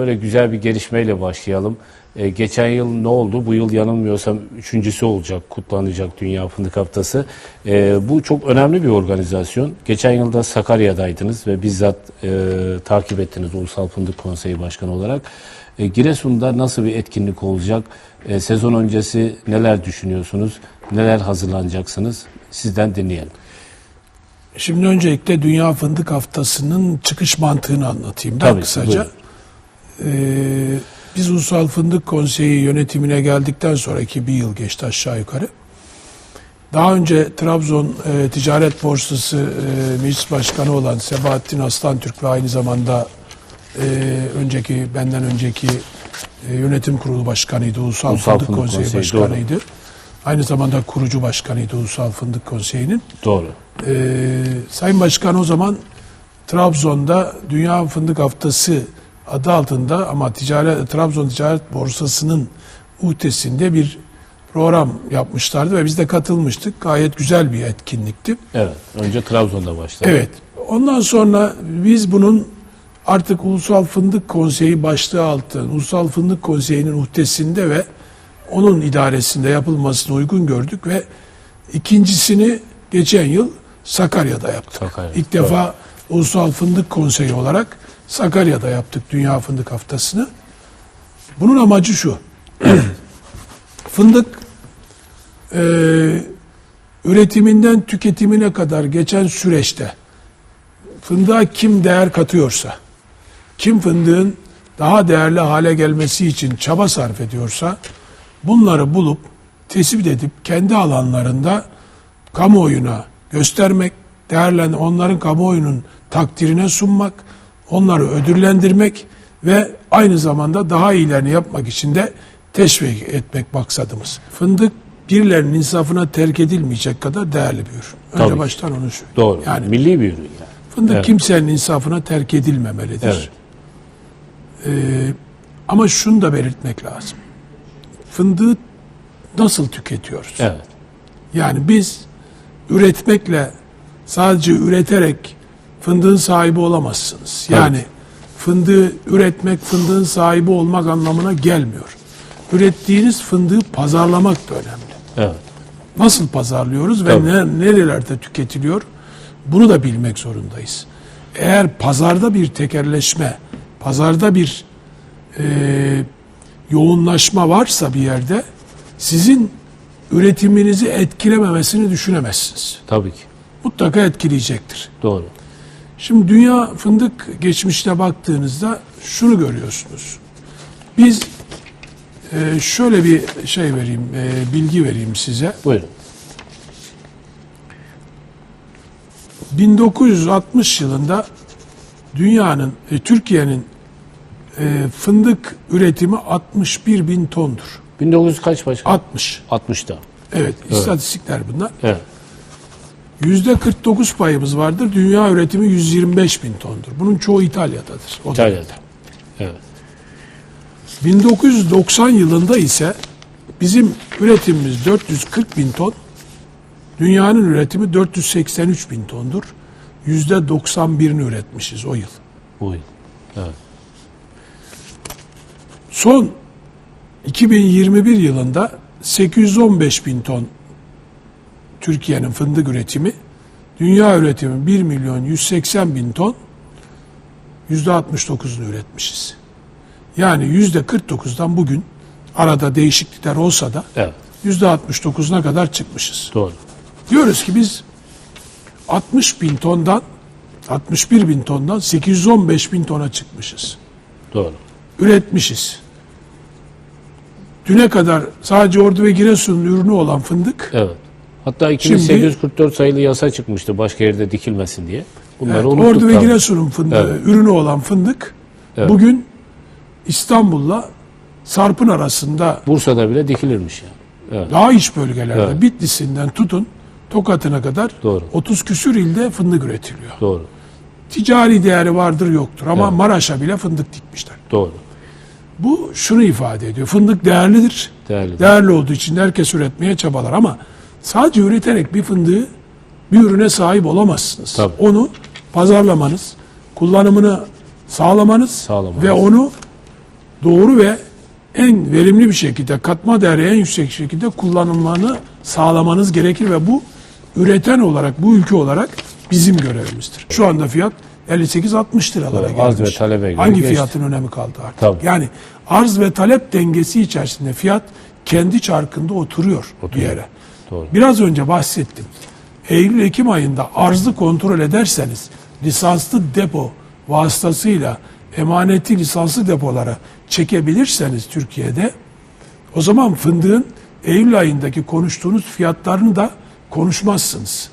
böyle güzel bir gelişmeyle başlayalım. E, geçen yıl ne oldu? Bu yıl yanılmıyorsam üçüncüsü olacak, kutlanacak Dünya Fındık Haftası. E, bu çok önemli bir organizasyon. Geçen yılda Sakarya'daydınız ve bizzat e, takip ettiniz Ulusal Fındık Konseyi Başkanı olarak. E, Giresun'da nasıl bir etkinlik olacak? E, sezon öncesi neler düşünüyorsunuz? Neler hazırlanacaksınız? Sizden dinleyelim. Şimdi öncelikle Dünya Fındık Haftası'nın çıkış mantığını anlatayım Tabii, kısaca. Ee, biz Ulusal Fındık Konseyi yönetimine geldikten sonraki bir yıl geçti aşağı yukarı. Daha önce Trabzon e, Ticaret Borsası e, Meclis Başkanı olan Sebahattin Aslantürk ve aynı zamanda e, önceki benden önceki e, yönetim kurulu başkanıydı. Ulusal, Ulusal Fındık, Fındık Konseyi, Konseyi, başkanıydı. Aynı zamanda kurucu başkanıydı Ulusal Fındık Konseyi'nin. Doğru. Ee, Sayın Başkan o zaman Trabzon'da Dünya Fındık Haftası adı altında ama ticaret Trabzon Ticaret Borsası'nın uhdesinde bir program yapmışlardı ve biz de katılmıştık. Gayet güzel bir etkinlikti. Evet. Önce Trabzon'da başladı. Evet. Ondan sonra biz bunun artık Ulusal Fındık Konseyi başlığı altında Ulusal Fındık Konseyi'nin uhdesinde ve onun idaresinde yapılmasını uygun gördük ve ikincisini geçen yıl Sakarya'da yaptık. Sakarya, İlk defa Ulusal Fındık Konseyi olarak Sakarya'da yaptık Dünya Fındık Haftası'nı. Bunun amacı şu. Fındık eee, üretiminden tüketimine kadar geçen süreçte fındığa kim değer katıyorsa, kim fındığın daha değerli hale gelmesi için çaba sarf ediyorsa bunları bulup tespit edip kendi alanlarında kamuoyuna göstermek, değerlen onların kamuoyunun takdirine sunmak, onları ödüllendirmek ve aynı zamanda daha iyilerini yapmak için de teşvik etmek maksadımız. Fındık birilerinin insafına terk edilmeyecek kadar değerli bir ürün. Önce Tabii baştan onu söyleyeyim. Doğru. Yani Milli bir ürün yani. Fındık Evet. kimsenin insafına terk edilmemelidir. Evet. Ee, ama şunu da belirtmek lazım. Fındığı nasıl tüketiyoruz? Evet. Yani biz üretmekle sadece üreterek fındığın sahibi olamazsınız. Yani fındığı üretmek fındığın sahibi olmak anlamına gelmiyor. Ürettiğiniz fındığı pazarlamak da önemli. Evet. Nasıl pazarlıyoruz ve ne, nerelerde tüketiliyor? Bunu da bilmek zorundayız. Eğer pazarda bir tekerleşme, pazarda bir e, yoğunlaşma varsa bir yerde sizin üretiminizi etkilememesini düşünemezsiniz. Tabii ki. Mutlaka etkileyecektir. Doğru. Şimdi dünya fındık geçmişte baktığınızda şunu görüyorsunuz. Biz e, şöyle bir şey vereyim, e, bilgi vereyim size. Buyurun. 1960 yılında dünyanın, e, Türkiye'nin e, fındık üretimi 61 bin tondur. 1900 kaç başkan? 60. 60'ta. Evet, istatistikler bunlar. Evet. Yüzde 49 payımız vardır. Dünya üretimi 125 bin tondur. Bunun çoğu İtalya'dadır. O da. İtalya'da. Evet. 1990 yılında ise bizim üretimimiz 440 bin ton. Dünyanın üretimi 483 bin tondur. Yüzde 91'ini üretmişiz o yıl. Bu yıl. Evet. Son 2021 yılında 815 bin ton Türkiye'nin fındık üretimi, dünya üretimi 1 milyon 180 bin ton, yüzde 69'unu üretmişiz. Yani yüzde 49'dan bugün arada değişiklikler olsa da Evet. yüzde 69'una kadar çıkmışız. Doğru. Diyoruz ki biz 60 bin tondan 61 bin tondan 815 bin tona çıkmışız Doğru. üretmişiz. Düne kadar sadece Ordu ve Giresun'un ürünü olan fındık, Evet. Hatta 2844 sayılı yasa çıkmıştı başka yerde dikilmesin diye. Bunları evet, unuttuk Ordu ve tabii. Giresun'un fındığı, Evet. ürünü olan fındık, Evet. bugün İstanbul'la Sarp'ın arasında Bursa'da bile dikilirmiş yani. Evet. daha iç bölgelerde Evet. Bitlis'inden tutun Tokat'ına kadar Doğru. 30 küsür ilde fındık üretiliyor. Doğru. Ticari değeri vardır yoktur ama Evet. Maraş'a bile fındık dikmişler. Doğru. Bu şunu ifade ediyor. Fındık değerlidir. Değerli. Değerli olduğu için herkes üretmeye çabalar ama sadece üreterek bir fındığı bir ürüne sahip olamazsınız. Tabii. Onu pazarlamanız, kullanımını sağlamanız, Sağlamanız. ve onu doğru ve en verimli bir şekilde katma değeri en yüksek şekilde kullanılmanı sağlamanız gerekir ve bu üreten olarak bu ülke olarak bizim görevimizdir. Şu anda fiyat 58-60 liralara Doğru, arz gelmiş. ve talebe göre Hangi geçti. fiyatın önemi kaldı artık? Tabii. Yani arz ve talep dengesi içerisinde fiyat kendi çarkında oturuyor, bir Oturuyor. yere. Doğru. Biraz önce bahsettim. Eylül-Ekim ayında arzı kontrol ederseniz lisanslı depo vasıtasıyla emaneti lisanslı depolara çekebilirseniz Türkiye'de o zaman fındığın Eylül ayındaki konuştuğunuz fiyatlarını da konuşmazsınız.